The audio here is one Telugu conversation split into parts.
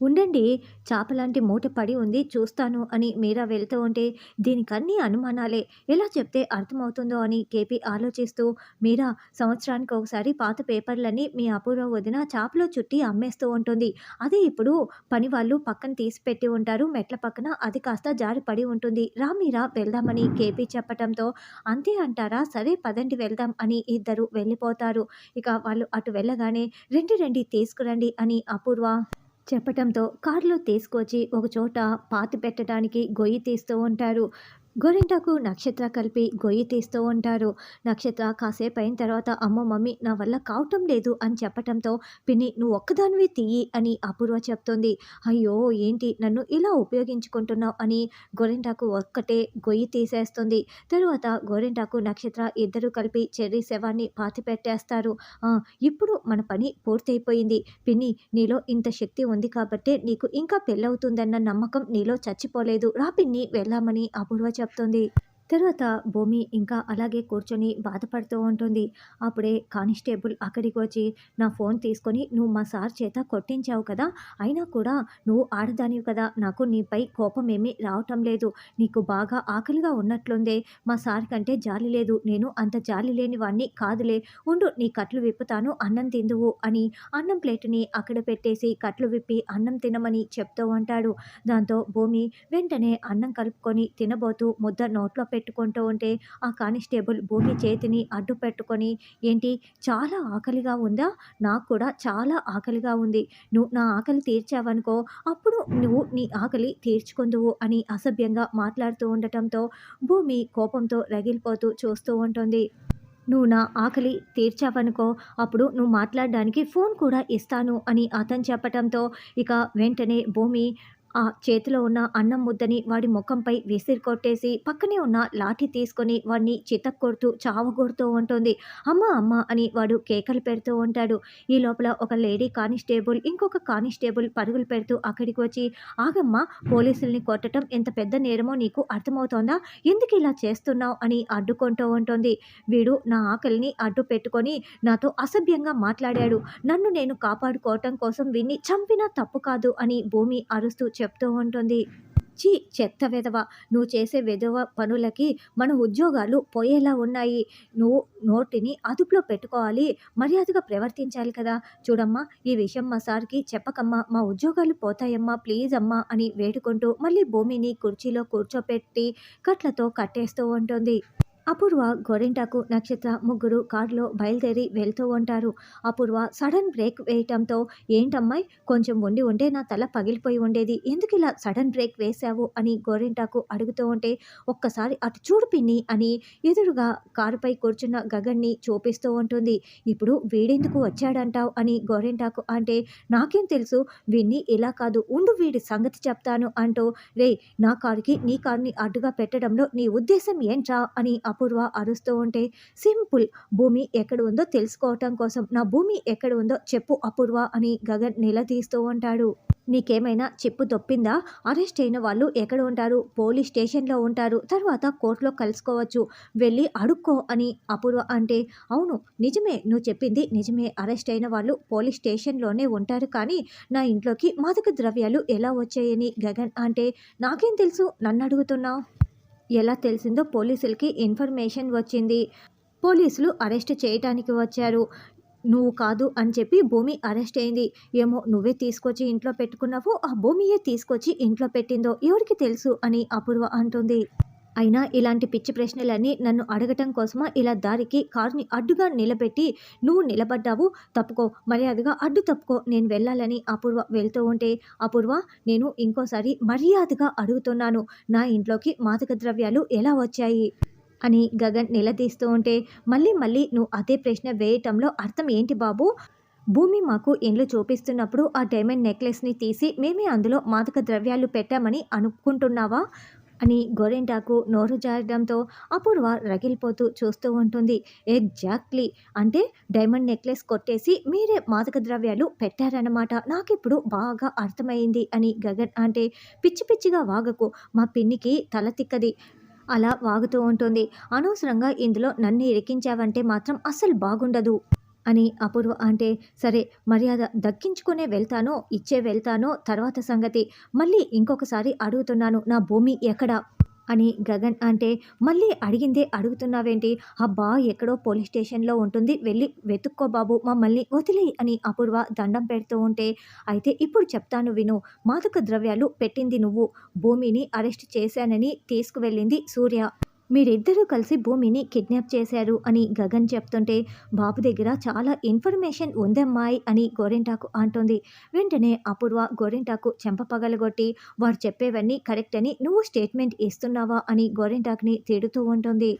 ఉండండి చేపలాంటి మూట పడి ఉంది చూస్తాను అని మీరా వెళ్తూ ఉంటే దీనికన్నీ అనుమానాలే. ఎలా చెప్తే అర్థమవుతుందో అని కేపీ ఆలోచిస్తూ మీరా సంవత్సరానికి ఒకసారి పాత పేపర్లన్నీ మీ అపూర్వ వదిన చేపలో చుట్టి అమ్మేస్తూ ఉంటుంది. అది ఇప్పుడు పని వాళ్ళు పక్కన తీసి పెట్టి ఉంటారు మెట్ల పక్కన అది కాస్త జారి పడి ఉంటుంది. రా మీరా వెళ్దామని కేపీ చెప్పటంతో అంతే అంటారా? సరే పదండి వెళ్దాం అని ఇద్దరు వెళ్ళిపోతారు. ఇక వాళ్ళు అటు వెళ్ళగానే రెండు రెండి తీసుకురండి అని అపూర్వ చెప్పటంతో కారులో తీసుకొచ్చి ఒకచోట పాతి పెట్టడానికి గొయ్యి తీస్తూ ఉంటారు. గోరింటాకు నక్షత్ర కలిపి గొయ్యి తీస్తూ ఉంటారు. నక్షత్ర కాసేపు అయిన తర్వాత అమ్మ మమ్మీ నా వల్ల కావటం లేదు అని చెప్పటంతో పిన్ని నువ్వు ఒక్కదానివి తీయి అని అపూర్వ చెప్తుంది. అయ్యో ఏంటి? నన్ను ఇలా ఉపయోగించుకుంటున్నావు అని గోరింటాకు ఒక్కటే గొయ్యి తీసేస్తుంది. తరువాత గోరింటాకు నక్షత్ర ఇద్దరు కలిపి చెర్రీ శవాన్ని పాతి పెట్టేస్తారు ఇప్పుడు మన పని పూర్తయిపోయింది. పిన్ని నీలో ఇంత శక్తి ఉంది కాబట్టి నీకు ఇంకా పెళ్ళవుతుందన్న నమ్మకం నీలో చచ్చిపోలేదు. రా పిన్ని వెళ్ళామని అపూర్వ చెప్తుంది జరుపుతుంది తర్వాత భూమి ఇంకా అలాగే కూర్చొని బాధపడుతూ ఉంటుంది. అప్పుడే కానిస్టేబుల్ అక్కడికి వచ్చి నా ఫోన్ తీసుకొని నువ్వు మా సార్ చేత కొట్టించావు కదా అయినా కూడా నువ్వు ఆడదానివి కదా నాకు నీపై కోపం ఏమీ రావటం లేదు. నీకు బాగా ఆకలిగా ఉన్నట్లుందే. మా సార్ కంటే జాలి లేదు. నేను అంత జాలి లేని వాణ్ణి కాదులే. ఉండు నీ కట్లు విప్పుతాను అన్నం తిందువు అని అన్నం ప్లేటుని అక్కడ పెట్టేసి కట్లు విప్పి అన్నం తినమని చెప్తూ ఉంటాడు. దాంతో భూమి వెంటనే అన్నం కలుపుకొని తినబోతూ ముద్ద నోట్లో పెట్టుకుంటూ ఉంటే ఆ కానిస్టేబుల్ భూమి చేతిని అడ్డు పెట్టుకొని ఏంటి చాలా ఆకలిగా ఉందా? నాకు కూడా చాలా ఆకలిగా ఉంది. నువ్వు నా ఆకలి తీర్చావనుకో అప్పుడు నువ్వు నీ ఆకలి తీర్చుకుందువు అని అసభ్యంగా మాట్లాడుతూ ఉండటంతో భూమి కోపంతో రగిలిపోతూ చూస్తూ ఉంటుంది. నువ్వు నా ఆకలి తీర్చావనుకో అప్పుడు నువ్వు మాట్లాడడానికి ఫోన్ కూడా ఇస్తాను అని అతను చెప్పటంతో ఇక వెంటనే భూమి ఆ చేతిలో ఉన్న అన్నం ముద్దని వాడి ముఖంపై విసిరి కొట్టేసి పక్కనే ఉన్న లాఠీ తీసుకొని వాడిని చితక్కొడుతూ చావగొడుతూ ఉంటుంది. అమ్మ అమ్మ అని వాడు కేకలు పెడుతూ ఉంటాడు. ఈ లోపల ఒక లేడీ కానిస్టేబుల్ ఇంకొక కానిస్టేబుల్ పరుగులు పెడుతూ అక్కడికి వచ్చి ఆగమ్మ పోలీసుల్ని కొట్టడం ఎంత పెద్ద నేరమో నీకు అర్థమవుతోందా? ఎందుకు ఇలా చేస్తున్నావు? అని అడ్డుకుంటూ ఉంటుంది. వీడు నా ఆకలిని అడ్డు పెట్టుకొని నాతో అసభ్యంగా మాట్లాడాడు. నన్ను నేను కాపాడుకోవటం కోసం వీణ్ణి చంపినా తప్పు కాదు అని భూమి అరుస్తూ చెప్తూ ఉంటుంది. చీ చెత్త వెధవ నువ్వు చేసే వెధవ పనులకి మన ఉద్యోగాలు పోయేలా ఉన్నాయి. నువ్వు నోటిని అదుపులో పెట్టుకోవాలి మర్యాదగా ప్రవర్తించాలి కదా. చూడమ్మా ఈ విషయం మా సార్కి చెప్పకమ్మా మా ఉద్యోగాలు పోతాయమ్మా ప్లీజ్ అమ్మా అని వేడుకుంటూ మళ్ళీ భూమిని కుర్చీలో కూర్చోపెట్టి కట్లతో కట్టేస్తూ ఉంటుంది. అపూర్వ గోరింటాకు నక్షత్ర ముగ్గురు కారులో బయలుదేరి వెళ్తూ ఉంటారు. అపూర్వ సడన్ బ్రేక్ వేయటంతో ఏంటమ్మాయి కొంచెం ఉండి ఉంటే నా తల పగిలిపోయి ఉండేది. ఎందుకు ఇలా సడన్ బ్రేక్ వేశావు? అని గోరింటాకు అడుగుతూ ఉంటే ఒక్కసారి అటు చూడు పిన్ని అని ఎదురుగా కారుపై కూర్చున్న గగన్ని చూపిస్తూ ఉంటుంది. ఇప్పుడు వీడెందుకు వచ్చాడంటావు? అని గోరింటాకు అంటే నాకేం తెలుసు వీడిని ఇలా కాదు ఉండు వీడి సంగతి చెప్తాను అంటూ రే నా కారుకి నీ కారుని అడ్డుగా పెట్టడంలో నీ ఉద్దేశం ఏంట్రా? అని అపూర్వ అరుస్తూ ఉంటే సింపుల్. భూమి ఎక్కడ ఉందో తెలుసుకోవటం కోసం నా భూమి ఎక్కడ ఉందో చెప్పు అపూర్వ అని గగన్ నిలదీస్తూ ఉంటాడు. నీకేమైనా చెప్పు తొప్పిందా? అరెస్ట్ అయిన వాళ్ళు ఎక్కడ ఉంటారు? పోలీస్ స్టేషన్లో ఉంటారు. తర్వాత కోర్టులో కలుసుకోవచ్చు. వెళ్ళి అడుక్కో అని అపూర్వ అంటే అవును నిజమే. నువ్వు చెప్పింది నిజమే. అరెస్ట్ అయిన వాళ్ళు పోలీస్ స్టేషన్లోనే ఉంటారు. కానీ నా ఇంట్లోకి మాదక ద్రవ్యాలు ఎలా వచ్చాయని గగన్ అంటే నాకేం తెలుసు? నన్ను అడుగుతున్నావు. ఎలా తెలిసిందో పోలీసులకి ఇన్ఫర్మేషన్ వచ్చింది. పోలీసులు అరెస్ట్ చేయటానికి వచ్చారు. నువ్వు కాదు అని చెప్పి భూమి అరెస్ట్ అయింది. ఏమో నువ్వే తీసుకొచ్చి ఇంట్లో పెట్టుకున్నావో ఆ భూమియే తీసుకొచ్చి ఇంట్లో పెట్టిందో ఎవరికి తెలుసు అని అపూర్వ అంటుంది. అయినా ఇలాంటి పిచ్చి ప్రశ్నలన్నీ నన్ను అడగటం కోసమా? ఇలా దారికి కారుని అడ్డుగా నిలబెట్టి నువ్వు నిలబడ్డావు తప్పుకో. మర్యాదగా అడ్డు తప్పుకో. నేను వెళ్ళాలని అపూర్వ వెళ్తూ ఉంటే అపూర్వ నేను ఇంకోసారి మర్యాదగా అడుగుతున్నాను. నా ఇంట్లోకి మాదక ద్రవ్యాలు ఎలా వచ్చాయి? అని గగన్ నిలదీస్తూ ఉంటే మళ్ళీ మళ్ళీ నువ్వు అదే ప్రశ్న వేయటంలో అర్థం ఏంటి బాబు? భూమి మాకు ఇండ్లు చూపిస్తున్నప్పుడు ఆ డైమండ్ నెక్లెస్ని తీసి మేమే అందులో మాదక ద్రవ్యాలు పెట్టామని అనుకుంటున్నావా? అని గోరెంటాకు నోరు జారడంతో అపూర్వ రగిలిపోతూ చూస్తూ ఉంటుంది. ఎగ్జాక్ట్లీ! అంటే డైమండ్ నెక్లెస్ కొట్టేసి మీరే మాదక ద్రవ్యాలు పెట్టారన్నమాట. నాకిప్పుడు బాగా అర్థమైంది అని గగన్ అంటే పిచ్చి పిచ్చిగా వాగకు. మా పిన్నికి తల తిక్కది. అలా వాగుతూ ఉంటుంది. అనవసరంగా ఇందులో నన్ను ఇరికించావంటే మాత్రం అస్సలు బాగుండదు. అని అపూర్వ అంటే సరే మర్యాద దక్కించుకునే వెళ్తానో ఇచ్చే వెళ్తానో తర్వాత సంగతి. మళ్ళీ ఇంకొకసారి అడుగుతున్నాను నా భూమి ఎక్కడ? అని గగన్ అంటే మళ్ళీ అడిగిందే అడుగుతున్నావేంటి? అబ్బా ఎక్కడో పోలీస్ స్టేషన్లో ఉంటుంది వెళ్ళి వెతుక్కో బాబు మమ్మల్ని వదిలే అని అపూర్వ దండం పెడుతూ ఉంటే అయితే ఇప్పుడు చెప్తాను విను మాదక ద్రవ్యాలు పెట్టింది నువ్వు. భూమిని అరెస్ట్ చేశానని తీసుకువెళ్ళింది సూర్య. మీరిద్దరూ కలిసి భూమిని కిడ్నాప్ చేశారు అని గగన్ చెప్తుంటే బాబు దగ్గర చాలా ఇన్ఫర్మేషన్ ఉందమ్మాయి అని గోరింటాకు అంటుంది. వెంటనే అపూర్వ గోరింటాకు చెంప పగలగొట్టి వారు చెప్పేవన్నీ కరెక్ట్ అని నువ్వు స్టేట్మెంట్ ఇస్తున్నావా అని గోరింటాకుని తిడుతూ ఉంటుంది.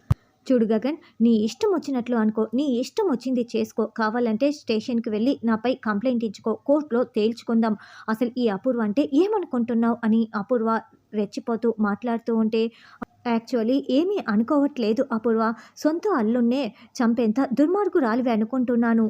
చూడు గగన్ నీ ఇష్టం వచ్చినట్లు అనుకో నీ ఇష్టం వచ్చింది చేసుకో కావాలంటే స్టేషన్కి వెళ్ళి నాపై కంప్లైంట్ ఇచ్చుకో కోర్టులో తేల్చుకుందాం. అసలు ఈ అపూర్వ అంటే ఏమనుకుంటున్నావు అని అపూర్వ రెచ్చిపోతూ మాట్లాడుతూ ఉంటే యాక్చువల్లీ ఏమీ అనుకోవట్లేదు అపూర్వ. సొంత అల్లున్నే చంపేంత దుర్మార్గురాలివి అనుకుంటున్నాను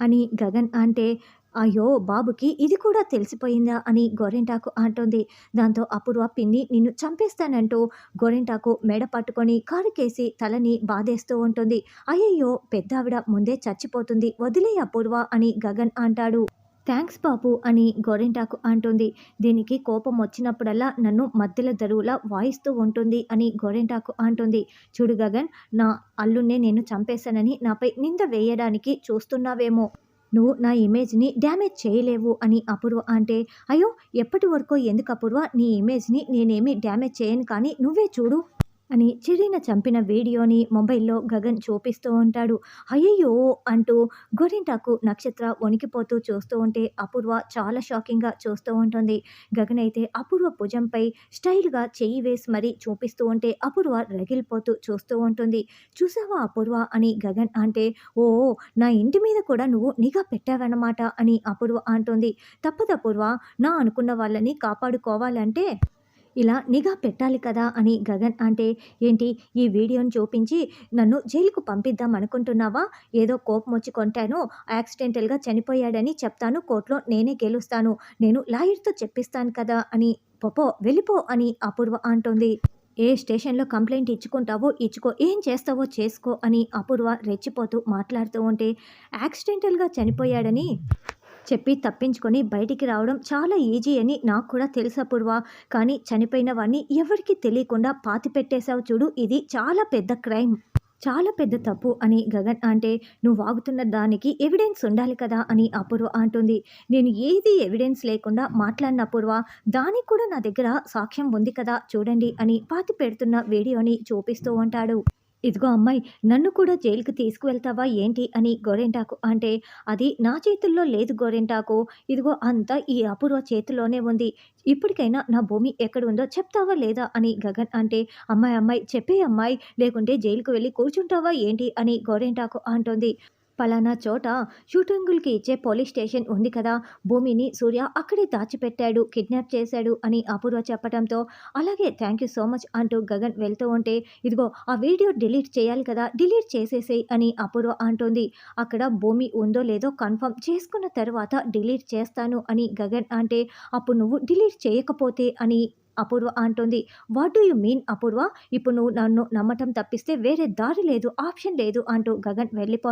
అని గగన్ అంటే అయ్యో బాబుకి ఇది కూడా తెలిసిపోయిందా అని గోరింటాకు అంటుంది. దాంతో అపూర్వ పిన్ని నిన్ను చంపేస్తానంటూ గోరింటాకు మెడ పట్టుకొని కారుకేసి తలని బాధేస్తూ ఉంటుంది. అయ్యయ్యో పెద్దావిడ ముందే చచ్చిపోతుంది. వదిలే అపూర్వ అని గగన్ అంటాడు. థ్యాంక్స్ బాబు అని గోరింటాకు అంటుంది. దీనికి కోపం వచ్చినప్పుడల్లా నన్ను మధ్యల దరువులా వాయిస్తూ ఉంటుంది అని గోరింటాకు అంటుంది. చూడు గగన్ నా అల్లున్నే నేను చంపేశానని నాపై నింద వేయడానికి చూస్తున్నావేమో. నువ్వు నా ఇమేజ్ని డ్యామేజ్ చేయలేవు అని అపూర్వ అంటే అయ్యో ఎప్పటి వరకు? ఎందుకు అపూర్వ? నీ ఇమేజ్ని నేనేమి డ్యామేజ్ చేయను కానీ నువ్వే చూడు. అని చిరిన చంపిన వీడియోని మొబైల్లో గగన్ చూపిస్తూ ఉంటాడు. అయ్యయ్యో అంటూ గోరింటాకు నక్షత్ర వణికిపోతూ చూస్తూ ఉంటే అపూర్వ చాలా షాకింగ్గా చూస్తూ ఉంటుంది. గగన్ అయితే అపూర్వ భుజంపై స్టైల్గా చెయ్యి వేసి మరీ చూపిస్తూ ఉంటే అపూర్వ రగిలిపోతూ చూస్తూ ఉంటుంది. చూసావా అపూర్వ అని గగన్ అంటే ఓ నా ఇంటి మీద కూడా నువ్వు నిఘా పెట్టావన్నమాట అని అపూర్వ అంటుంది. తప్పదు అపూర్వ నా అనుకున్న వాళ్ళని కాపాడుకోవాలంటే ఇలా నిఘా పెట్టాలి కదా అని గగన్ అంటే ఏంటి? ఈ వీడియోని చూపించి నన్ను జైలుకు పంపిద్దాం అనుకుంటున్నావా? ఏదో కోపం వచ్చి కొంటాను యాక్సిడెంటల్గా చనిపోయాడని చెప్తాను కోర్టులో నేనే గెలుస్తాను నేను లాయర్తో చెప్పిస్తాను కదా అని పొపో వెళ్ళిపో అని అపూర్వ అంటుంది. ఏ స్టేషన్లో కంప్లైంట్ ఇచ్చుకుంటావో ఇచ్చుకో ఏం చేస్తావో చేసుకో అని అపూర్వ రెచ్చిపోతూ మాట్లాడుతూ ఉంటే యాక్సిడెంటల్గా చనిపోయాడని చెప్పి తప్పించుకొని బయటికి రావడం చాలా ఈజీ అని నాకు కూడా తెలుసు అపూర్వ. కానీ చనిపోయిన వాడిని ఎవరికి తెలియకుండా పాతి పెట్టేశావు చూడు ఇది చాలా పెద్ద క్రైమ్. చాలా పెద్ద తప్పు అని గగన్ అంటే నువ్వు వాగుతున్న దానికి ఎవిడెన్స్ ఉండాలి కదా అని అపూర్వ అంటుంది. నేను ఏది ఎవిడెన్స్ లేకుండా మాట్లాడిన అపూర్వ దానికి కూడా నా దగ్గర సాక్ష్యం ఉంది కదా చూడండి అని పాతి పెడుతున్న వీడియోని చూపిస్తూ ఉంటాడు. ఇదిగో అమ్మాయి నన్ను కూడా జైలుకి తీసుకువెళ్తావా ఏంటి అని గోరెంటాకు. అంటే అది నా చేతుల్లో లేదు గోరెంటాకు. ఇదిగో అంతా ఈ అపూర్వ చేతిలోనే ఉంది. ఇప్పటికైనా నా భూమి ఎక్కడ ఉందో చెప్తావా లేదా అని గగన్ అంటే అమ్మాయి అమ్మాయి చెప్పే అమ్మాయి లేకుంటే జైలుకు వెళ్ళి కూర్చుంటావా ఏంటి అని గోరెంటాకు అంటుంది. పలానా చోట షూటింగులకి ఇచ్చే పోలీస్ స్టేషన్ ఉంది కదా. భూమిని సూర్య అక్కడే దాచిపెట్టాడు కిడ్నాప్ చేశాడు అని అపూర్వ చెప్పడంతో అలాగే థ్యాంక్ యూ సో మచ్ అంటూ గగన్ వెళ్తూ ఉంటే ఇదిగో ఆ వీడియో డిలీట్ చేయాలి కదా డిలీట్ చేసేసేయి అని అపూర్వ అంటుంది. అక్కడ భూమి ఉందో లేదో కన్ఫర్మ్ చేసుకున్న తర్వాత డిలీట్ చేస్తాను అని గగన్ అంటే అప్పుడు నువ్వు డిలీట్ చేయకపోతే అని అపూర్వ అంటుంది. What do you mean Apoorva? ఇప్పుడు నువ్వు నన్ను నమ్మటం తప్పిస్తే వేరే దారి లేదు ఆప్షన్ లేదు అంటూ గగన్ వెళ్ళిపో